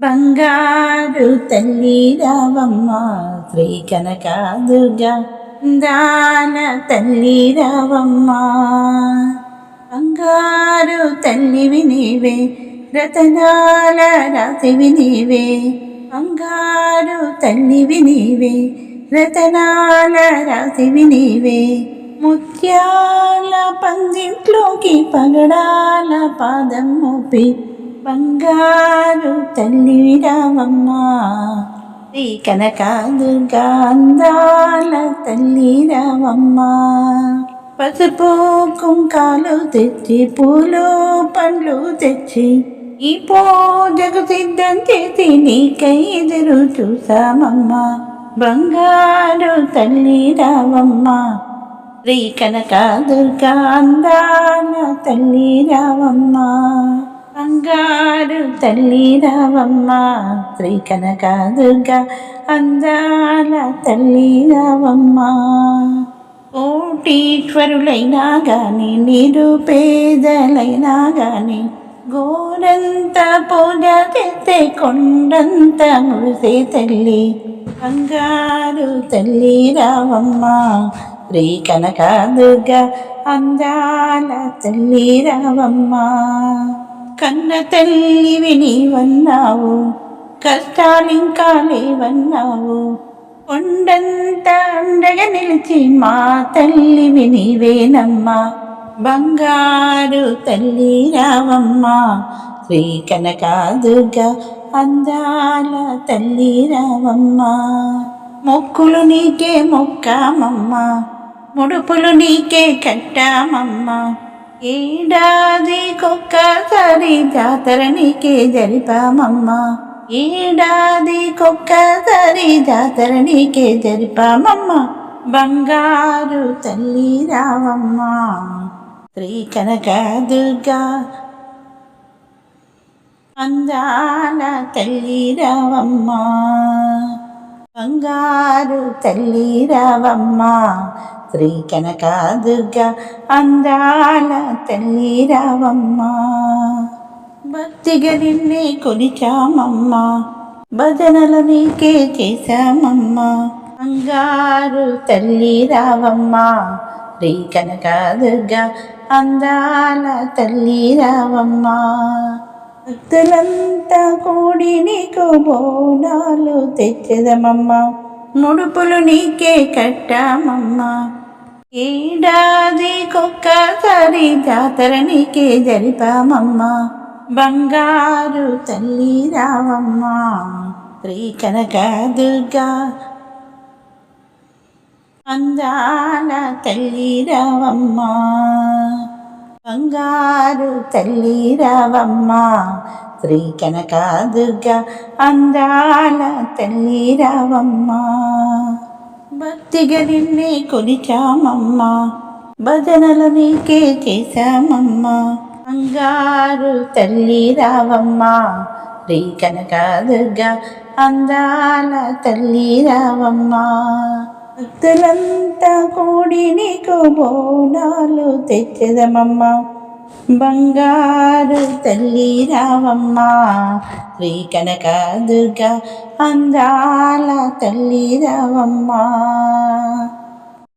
బంగారు తల్లి రావమ్మ శ్రీ కనకాదుర్గా దాన తల్లి రావమ్మ బంగారు తల్లివి నీవే రతనాల రాతివి నీవే బంగారు తల్లివి నీవే రతనాల రాతివి నీవే ముత్యాల పందింట్లోకి పగడాల పాదం మోపి బంగారు తల్లి రామమ్మ శ్రీ కనకాదుర్గా అందాల తల్లి రామమ్మ పసుపు కుంకాలు తెచ్చి పూలు పండ్లు తెచ్చి ఈ పూజకు సిద్ధం చేసి నీకై ఎదురు చూసామమ్మా బంగారు తల్లి రావమ్మ శ్రీ కనకాదుర్గా అందాల తల్లి రావమ్మ తల్లి రావమ్మ శ్రీ కనకాదుర్గా అందాల తల్లి రావమ్మ కోటీశ్వరులైనా కానీ నిరుపేదలైనా కానీ గోరంత పూజ చేస్తే కొండంత మురిసే తల్లి బంగారు తల్లి రావమ్మ శ్రీ కనకదుర్గ అందాల తల్లి రావమ్మ కన్న తల్లివి నీవన్నావు కష్టాలింకా లేవన్నావు. కొండంత అండగా నిలిచి మా తల్లివి నీవేనమ్మా. బంగారు తల్లి రావమ్మ శ్రీ కనకాదుర్గా అందాల తల్లి రావమ్మ. మొక్కులు నీకే మొక్కామమ్మ ముడుపులు నీకే కట్టామమ్మా. ఏడాది కొక్కసారి జాతర నీకే జరిపామమ్మా. ఏడాది కొక్కసారి జాతర నీకే జరిపామమ్మా. బంగారు తల్లి రావమ్మ. శ్రీ కనకదుర్గా అందాల తల్లి రావమ్మ. బంగారు తల్లి రావమ్మ. శ్రీ కనకాదుర్గా అందాల తల్లి రావమ్మ భక్తిగా నిన్నే కొలిచామమ్మ. భజనలు నీకే చేశామమ్మ. బంగారు తల్లి రావమ్మ శ్రీ కనకాదుర్గా అందాల తల్లి రావమ్మ భక్తులంతా కూడి నీకు బోనాలు తెచ్చదమమ్మ. ముడుపులు నీకే కట్టామమ్మా. ఏడాది కొక్కసారి జాతర నీకే జరిపామమ్మా. బంగారు తల్లి రావమ్మా. శ్రీ కనకదుర్గా అందాల తల్లి రావమ్మా. బంగారు తల్లి రావమ్మా. శ్రీ కనకాదుర్గా అందాల తల్లి రావమ్మ భక్తిగా నిన్నే కొలిచామమ్మ. భజనలు నీకే చేశామమ్మ. బంగారు తల్లి రావమ్మ శ్రీ కనకాదుర్గా అందాల తల్లి రావమ్మ భక్తులంతా కూడి నీకు బోనాలు తెచ్చదమమ్మ. బంగారు తల్లి రావమ్మ శ్రీ కనకాదుర్గా అందాల తల్లి రావమ్మ.